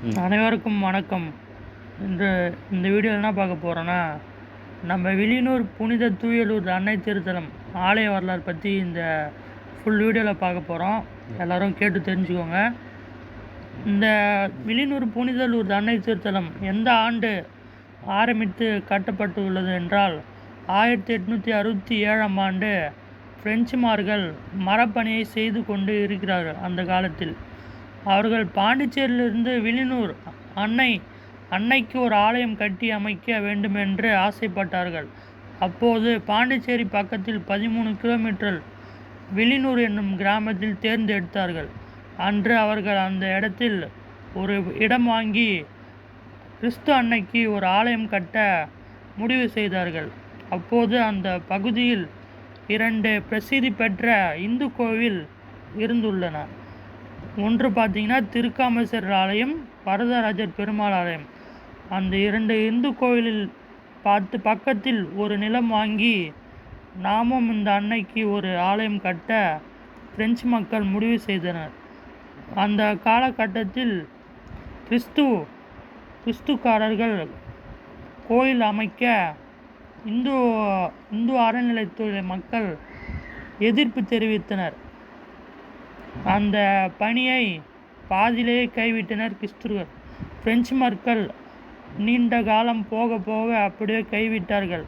அனைவருக்கும் வணக்கம். இந்த இந்த வீடியோ என்ன பார்க்க போகிறோன்னா நம்ம வில்லியனூர் புனித தூயலூர் அன்னை திருத்தலம் ஆலய வரலாறு பற்றி இந்த ஃபுல் வீடியோவில் பார்க்க போகிறோம் எல்லோரும் கேட்டு தெரிஞ்சுக்கோங்க. இந்த வில்லியனூர் புனிதலூர் அன்னை திருத்தலம் எந்த ஆண்டு ஆரம்பித்து கட்டப்பட்டு உள்ளது என்றால் ஆயிரத்தி எட்நூற்றி அறுபத்தி ஏழாம் ஆண்டு பிரெஞ்சுமார்கள் மரப்பணியை செய்து கொண்டு இருக்கிறார்கள் அந்த காலத்தில். அவர்கள் பாண்டிச்சேரியிலிருந்து வில்லியனூர் அன்னை அன்னைக்கு ஒரு ஆலயம் கட்டி அமைக்க வேண்டுமென்று ஆசைப்பட்டார்கள். அப்போது பாண்டிச்சேரி பக்கத்தில் பதிமூணு கிலோமீட்டர் வில்லியனூர் என்னும் கிராமத்தில் தேர்ந்தெடுத்தார்கள் அன்று அவர்கள் அந்த இடத்தில் ஒரு இடம் வாங்கி கிறிஸ்து அன்னைக்கு ஒரு ஆலயம் கட்ட முடிவு செய்தார்கள். அப்போது அந்த பகுதியில் இரண்டு பிரசித்தி பெற்ற இந்து கோவில் இருந்துள்ளன. ஒன்று பார்த்தீங்கன்னா திருக்காமேஸ்வரர் ஆலயம் வரதராஜர் பெருமாள் ஆலயம். அந்த இரண்டு இந்து கோயிலில் பார்த்து பக்கத்தில் ஒரு நிலம் வாங்கி நாமும் இந்த அன்னைக்கு ஒரு ஆலயம் கட்ட பிரெஞ்சு மக்கள் முடிவு செய்தனர். அந்த காலகட்டத்தில் கிறிஸ்து கிறிஸ்துக்காரர்கள் கோயில் அமைக்க இந்து இந்து அறநிலைத்துறை மக்கள் எதிர்ப்பு தெரிவித்தனர். அந்த பணியை பாதியிலேயே கைவிட்டனர் கிறிஸ்துவர். பிரெஞ்சு மக்கள் நீண்ட காலம் போக போக அப்படியே கைவிட்டார்கள்.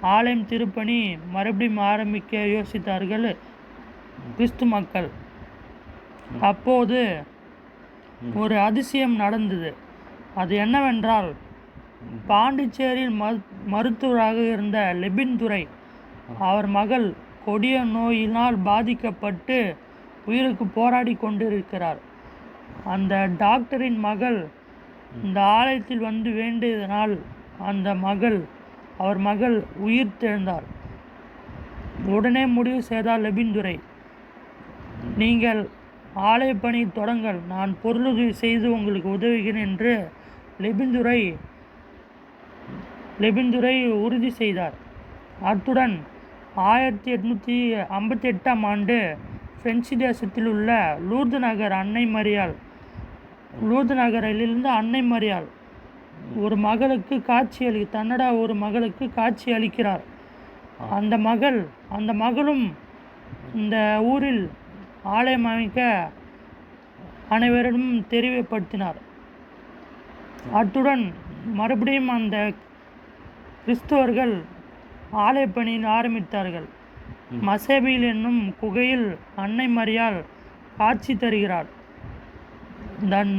ஆலயம் திருப்பணி மறுபடியும் ஆரம்பிக்க யோசித்தார்கள் கிறிஸ்து மக்கள். அப்போது ஒரு அதிசயம் நடந்தது. அது என்னவென்றால் பாண்டிச்சேரியில் மரு மருத்துவராக இருந்த லெபின் துரை அவர் மகள் கொடிய நோயினால் பாதிக்கப்பட்டு உயிருக்கு போராடி கொண்டிருக்கிறார். அந்த டாக்டரின் மகள் இந்த ஆலயத்தில் வந்து வேண்டியதனால் அந்த மகள் அவர் மகள் உயிர் தெழுந்தார். உடனே முடிவு செய்தார் லெபின்துரை நீங்கள் ஆலய பணி தொடங்கள் நான் பொருளுதவி செய்து உங்களுக்கு உதவுகிறேன் என்று லெபின்துரை லெபின்துரை உறுதி செய்தார். அத்துடன் ஆயிரத்தி எட்நூற்றி ஐம்பத்தி எட்டாம் ஆண்டு பிரெஞ்சு தேசத்தில் உள்ள லூர்து நகர் அன்னை மரியாள். லூர்து நகரிலிருந்து அன்னை மரியாள். ஒரு மகளுக்கு காட்சி அளி தன்னடா ஒரு மகளுக்கு காட்சி அளிக்கிறார். அந்த மகள் அந்த மகளும் இந்த ஊரில் ஆலயம் அமைக்க அனைவரிடம் தெரிவுபடுத்தினார். அத்துடன் மறுபடியும் அந்த கிறிஸ்தவர்கள் ஆலய பணியில் ஆரம்பித்தார்கள். மசேபியில் என்னும் குகையில் அன்னை மரியாள் காட்சி தருகிறார் தன்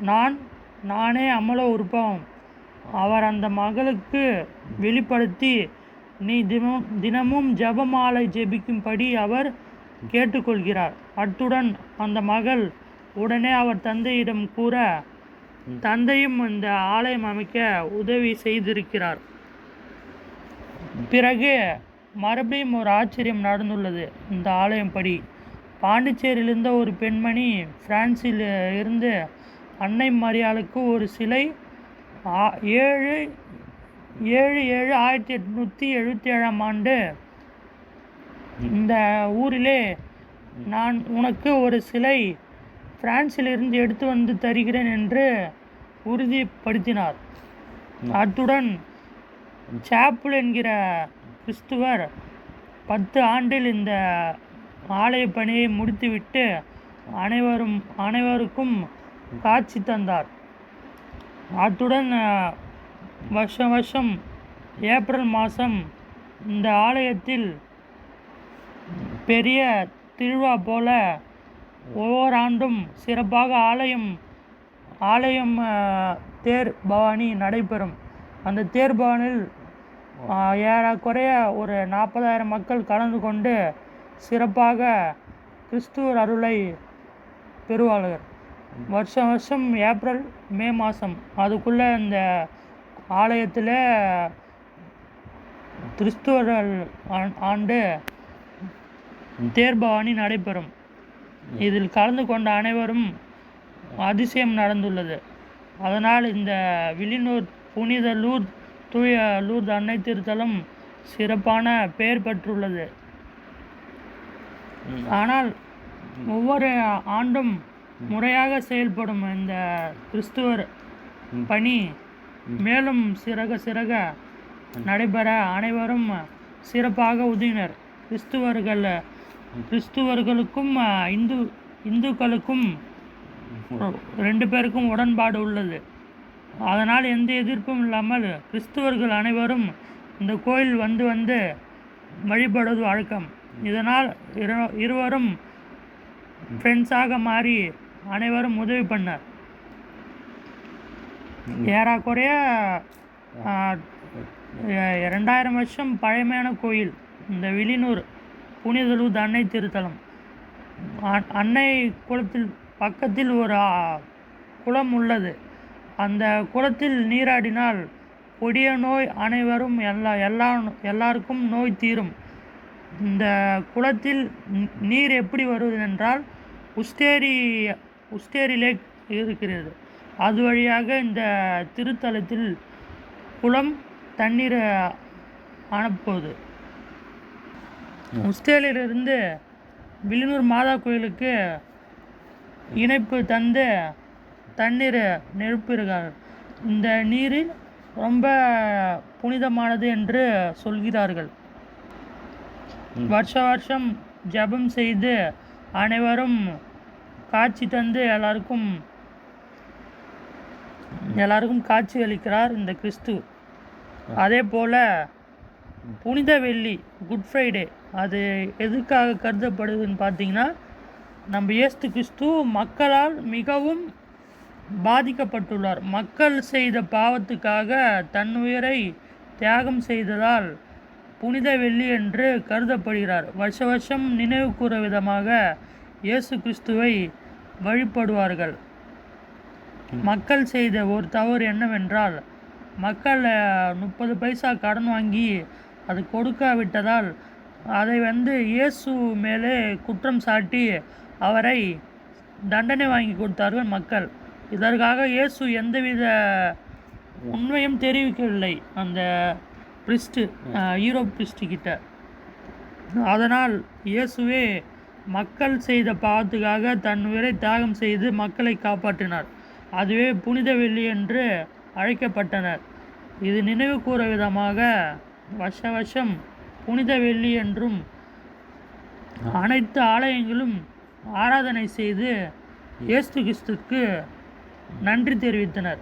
நான் நானே அமல உற்பவம் அவர் அந்த மகளுக்கு வெளிப்படுத்தி நீ தினமும் தினமும் ஜெபமாலை ஜெபிக்கும்படி அவர் கேட்டுக்கொள்கிறார். அத்துடன் அந்த மகள் உடனே அவர் தந்தையிடம் கூற தந்தையும் இந்த ஆலயம் அமைக்க உதவி செய்திருக்கிறார். பிறகு மறுபடியும் ஒரு ஆச்சரியம் நடந்துள்ளது. இந்த ஆலயம் படி. பாண்டிச்சேரியிலிருந்த ஒரு பெண்மணி பிரான்சில் இருந்து அன்னை மரியாளுக்கு ஒரு சிலை ஆ- ஏழு ஏழு ஏழு ஆயிரத்தி எட்நூற்றி எழுபத்தி ஏழாம் ஆண்டு. இந்த ஊரிலே நான் உனக்கு ஒரு சிலை பிரான்சிலிருந்து எடுத்து வந்து தருகிறேன் என்று உறுதிப்படுத்தினார். அத்துடன் சாப்பிள் என்கிற கிறிஸ்துவர் பத்து ஆண்டில் இந்த ஆலய பணியை முடித்துவிட்டு அனைவரும் அனைவருக்கும் காட்சி தந்தார். அத்துடன் வருஷம் வருஷம் ஏப்ரல் மாதம் இந்த ஆலயத்தில் பெரிய திருவிழா போல ஒவ்வொரு ஆண்டும் சிறப்பாக ஆலயம் ஆலயம் தேர் பவானி நடைபெறும். அந்த தேர் பவானில் ஏறக்குறைய ஒரு நாற்பதாயிரம் மக்கள் கலந்து கொண்டு சிறப்பாக கிறிஸ்துவர் அருளை பெறுவார்கள். வருஷம் வருஷம் ஏப்ரல் மே மாதம். அதுக்குள்ளே இந்த ஆலயத்தில் கிறிஸ்துவர் ஆண்- ஆண்டு தேர்பவானி நடைபெறும். இதில் கலந்து கொண்ட அனைவரும் அதிசயம் நடந்துள்ளது. அதனால் இந்த வில்லியனூர் புனித லூர் தூய லூர்து அன்னை திருத்தலம் சிறப்பான பெயர் பெற்றுள்ளது. ஆனால் ஒவ்வொரு ஆண்டும் முறையாக செயல்படும் இந்த கிறிஸ்துவர் பணி மேலும் சிறக சிறக நடைபெற அனைவரும் சிறப்பாக உதவினர். கிறிஸ்துவர்கள் கிறிஸ்துவர்களுக்கும் இந்து இந்துக்களுக்கும் ரெண்டு பேருக்கும் உடன்பாடு உள்ளது. அதனால் எந்த எதிர்ப்பும் இல்லாமல் கிறிஸ்துவர்கள் அனைவரும் இந்த கோயில் வந்து வந்து வழிபடுவது வழக்கம். இதனால் இரு- இருவரும் ஃப்ரெண்ட்ஸாக மாறி அனைவரும் உதவி பண்ணார். ஏறக்குறைய ரெண்டாயிரம் வருஷம் பழமையான கோயில் இந்த விழிநூர் புனிதலூர் அன்னை திருத்தலம். அன்னை குளத்தில் பக்கத்தில் ஒரு குளம் உள்ளது. அந்த குளத்தில் நீராடினால் கொடிய நோய் அனைவரும் எல்லா எல்லா எல்லாருக்கும் நோய் தீரும். இந்த குளத்தில் நீர் எப்படி வருவது என்றால் உஸ்டேரி உஸ்டேரி லேக் இருக்கிறது. அது வழியாக இந்த திருத்தலத்தில் குளம் தண்ணீர் அனுப்புவது. உஸ்டேலியிலிருந்து விழுநூர் மாதா கோயிலுக்கு இணைப்பு தந்து தண்ணீர் நிரப்புகிறார் இந்த நீரில் ரொம்ப புனிதமானது என்று சொல்கிறார்கள். வருஷ வருஷம் ஜெபம் செய்து அனைவரும் காட்சி தந்து எல்லாருக்கும் எல்லாருக்கும் காட்சி அளிக்கிறார் இந்த கிறிஸ்து. அதே போல் புனித வெள்ளி குட் ஃப்ரைடே அது எதுக்காக கருதப்படுதுன்னு பார்த்தீங்கன்னா நம்ம இயேசு கிறிஸ்து மக்களால் மிகவும் பாதிக்கப்பட்டுள்ளார். மக்கள் செய்த பாவத்துக்காக தன் உயிரை தியாகம் செய்ததால் புனித வெள்ளி என்று கருதப்படுகிறார். வருஷ வருஷம் நினைவு கூற விதமாக இயேசு கிறிஸ்துவை வழிபடுவார்கள். மக்கள் செய்த ஒரு தவறு என்னவென்றால் மக்கள் முப்பது பைசா கடன் வாங்கி அது கொடுக்காவிட்டதால் அதை வந்து இயேசு மேலே குற்றம் சாட்டி அவரை தண்டனை வாங்கி கொடுத்தார்கள் மக்கள். இதற்காக இயேசு எந்தவித உண்மையும் தெரிவிக்கவில்லை. அந்த பிரிஸ்ட்டு ஈரோப் பிரிஸ்ட்டு கிட்ட. அதனால் இயேசுவே மக்கள் செய்த பாவத்துக்காக தன் உயிரை தியாகம் செய்து மக்களை காப்பாற்றினார். அதுவே புனித வெள்ளி என்று அழைக்கப்பட்டனர். இது நினைவு கூற விதமாக வருஷ வருஷம் புனித வெள்ளி என்றும் அனைத்து ஆலயங்களும் ஆராதனை செய்து இயேசு கிறிஸ்துக்கு நன்றி தெரிவித்தனர்.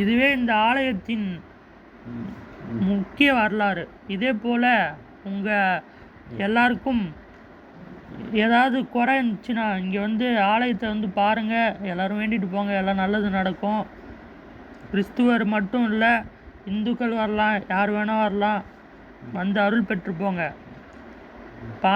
இதுவே இந்த ஆலயத்தின் முக்கிய வரலாறு. இதே போல் உங்கள் எல்லாருக்கும் ஏதாவது குறை இருந்துச்சுன்னா இங்கே வந்து ஆலயத்தை வந்து பாருங்கள் எல்லோரும் வேண்டிட்டு போங்க. எல்லாம் நல்லது நடக்கும். கிறிஸ்துவர் மட்டும் இல்லை இந்துக்கள் வரலாம் யார் வேணால் வரலாம். வந்து அருள் பெற்று போங்க. பா